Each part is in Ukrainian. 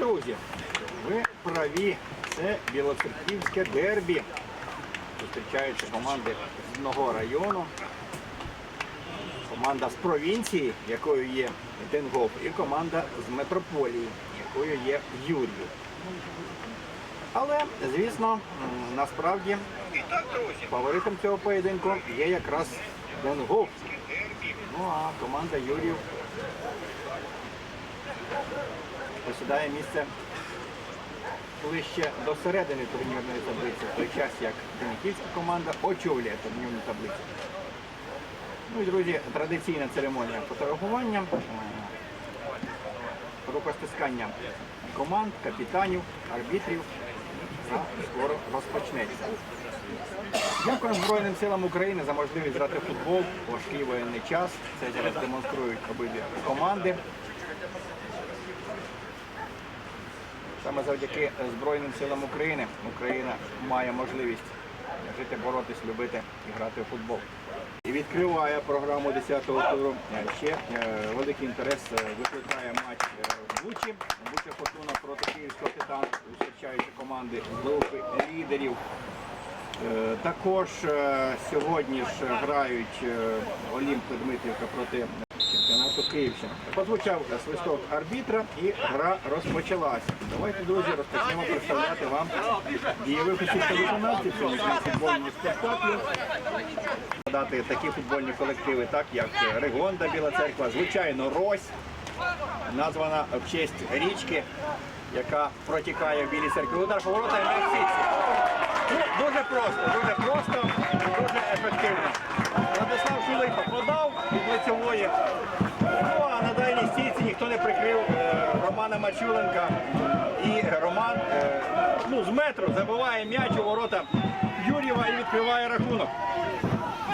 друзі, ви праві. Це Білоцерківське дербі. Зустрічаються команди з одного району. Команда з провінції, якою є Денгоф, і команда з метрополії, якою є Юрів. Але, звісно, насправді фаворитом цього поєдинку є якраз Денгоф. Ну а команда Юрів посідає місце ближче до середини турнірної таблиці, в той час як Дениківська команда очолює турнірну таблицю. Ну і друзі, традиційна церемонія фотографування, е, рукостискання команд, капітанів, арбітрів скоро розпочнеться. Дякую Збройним силам України за можливість грати в футбол важкий воєнний час. Це зараз демонструють обидві команди. Саме завдяки Збройним силам України Україна має можливість жити, боротись, любити і грати в футбол. І відкриває програму 10-го туру. Е, Ще е, великий інтерес е, викликає матч е, в Бучі. Буча Фортуна проти Київського Титану, зустрічаючи команди групи лідерів. Е, Також е, сьогодні ж грають е, Олімп Дмитрівка проти чемпіонату Київщини. Позвучав свисток арбітра і гра розпочалася. Давайте, друзі, розпочнемо представляти вам дієвих осіб виконавців сьогоднішнього футбольного спектаклю. Дати такі футбольні колективи, так як Регонда Біла Церква, звичайно, Рось, названа в честь річки, яка протікає в Білій церкві. Удар поворота і сітці. Ну, дуже просто, дуже просто, дуже ефективно. Владислав Шулипа подав від лицевої. Дальній стійці ніхто не прикрив е, Романа Мачуленка. І Роман е, ну, з метру забиває м'яч у ворота Юрєва і відкриває рахунок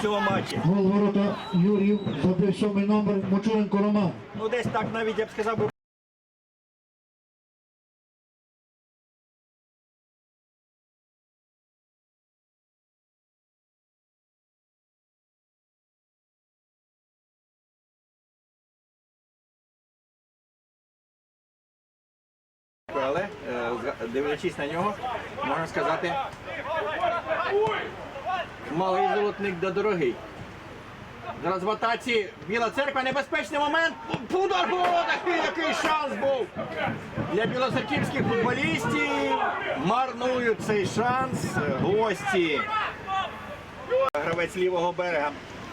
цього матчі. Гол ворота Юрів забив сьомий номер Мочуленко Роман. Ну, десь так навіть я б сказав Але е, дивлячись на нього, можна сказати, малий золотник да дорогий. Зараз в атаці Біла церква, небезпечний момент. Удар воротах, і який шанс був для білоцерківських футболістів. Марнують цей шанс гості. Гравець лівого берега.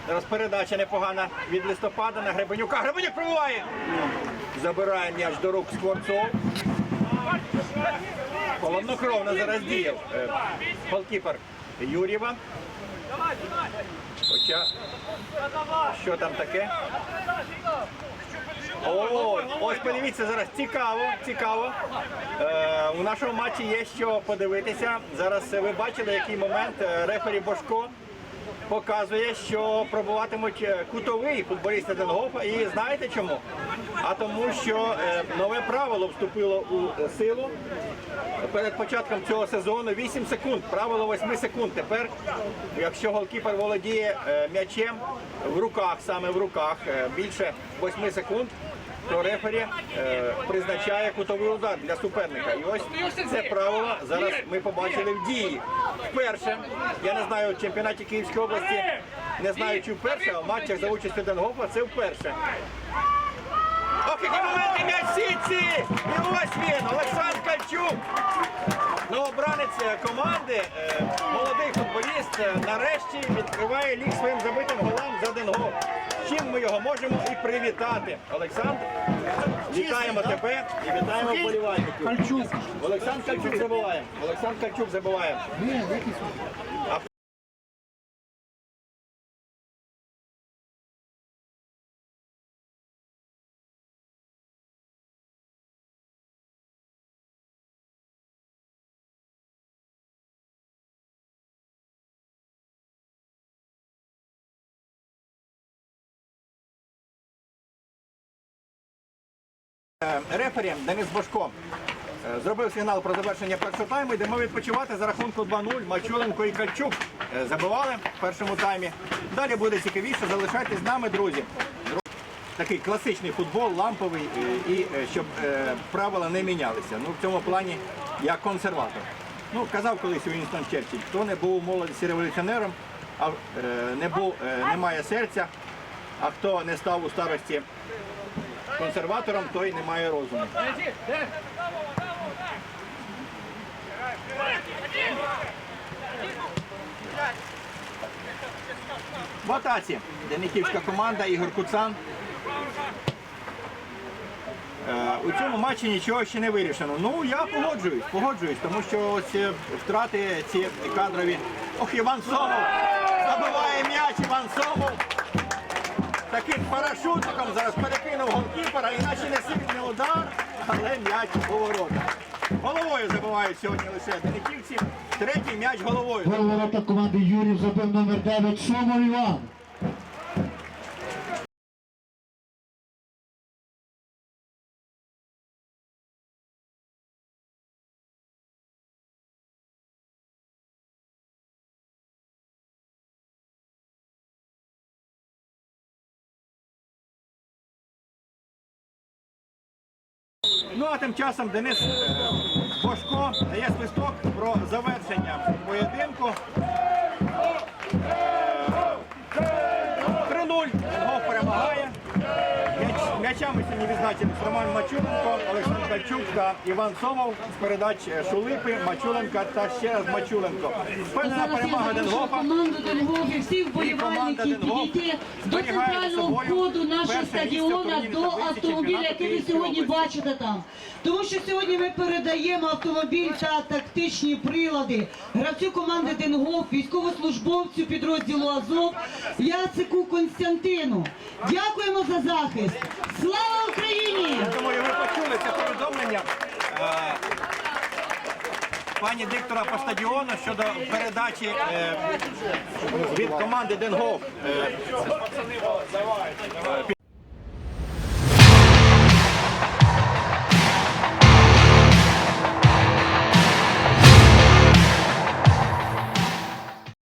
Зараз передача непогана від листопада на Гребенюка. Гребенюк пробиває. Забирає м'яч до рук Скворцов. Холоднокровно зараз діяв е, голкіпер Юрєва. Хоча, що там таке? О, ось подивіться зараз. Цікаво, цікаво. Е, у нашому матчі є що подивитися. Зараз ви бачили, який момент е, рефері Бошко показує, що пробуватимуть е, кутовий футболісти Денгофа. І знаєте чому? А тому, що нове правило вступило у силу перед початком цього сезону 8 секунд. Правило 8 секунд. Тепер, якщо голкіпер володіє е, м'ячем в руках, саме в руках, е, більше 8 секунд. То рефері е, призначає кутовий удар для суперника. І ось це правило зараз ми побачили в дії. Вперше, я не знаю в чемпіонаті Київської області, не знаю чи вперше, а в матчах за участю Денгофа це вперше. Які м'яч сітці! І ось він, Олександр Кальчук. Новобранець е, команди, е, молодий футболіст, е, нарешті відкриває ліг своїм забитим голам за один гол. Чим ми його можемо і привітати. Олександр, вітаємо тебе і вітаємо вболівальників. Олександр Кальчук забиває. Олександр Кальчук забиває. Рефері Денис Бошко е, зробив сигнал про завершення першого тайму. Йдемо відпочивати за рахунку 2-0. Мачуленко і Кальчук е, забивали в першому таймі. Далі буде цікавіше. Залишайтесь з нами, друзі. такий класичний футбол, ламповий, е, і е, щоб е, правила не мінялися. Ну, в цьому плані я консерватор. Ну, казав колись Вінстон Черчилль, хто не був у молодості революціонером, а е, не, був, е, не має серця, а хто не став у старості консерватором, той не має розуму. В атаці Дениківська команда Ігор Куцан. Е, У цьому матчі нічого ще не вирішено. Ну я погоджуюсь, погоджуюсь, тому що ось е, втрати ці кадрові. Ох, Іван Сомов! Забиває м'яч Іван Сомов. Таким парашутиком зараз перекинув голкіпера, м'яч у. Головою забивають сьогодні лише Дениківці. Третій м'яч головою. Гол ворота команди Юрів забив номер 9 Шумов Іван. Ну а тим часом Денис е, Бошко дає свисток про завершення поєдинку. Е, 3-0. Гов перемагає. М'яч- М'ячами сьогодні відзначились Роман Мачуленко, Олександр Кальчук та Іван Сомов з передач е, Шулипи, Мачуленка та ще раз Мачуленко. Впевнена перемога Денгофа. команда вболівальників Денгоф підійти до зберігає за центрального собою входу нашого перше місце в стадіона турнірній до таблиці автомобіля, чемпіонату який ви Київської сьогодні області. бачите там. Тому що сьогодні ми передаємо автомобіль та тактичні прилади гравцю команди Денгоф, військовослужбовцю підрозділу Азов Яцику Константину. Дякуємо за захист. Слава Україні! Я думаю, ви почули це повідомлення е, пані диктора по стадіону щодо передачі е, від команди Денгоф. е,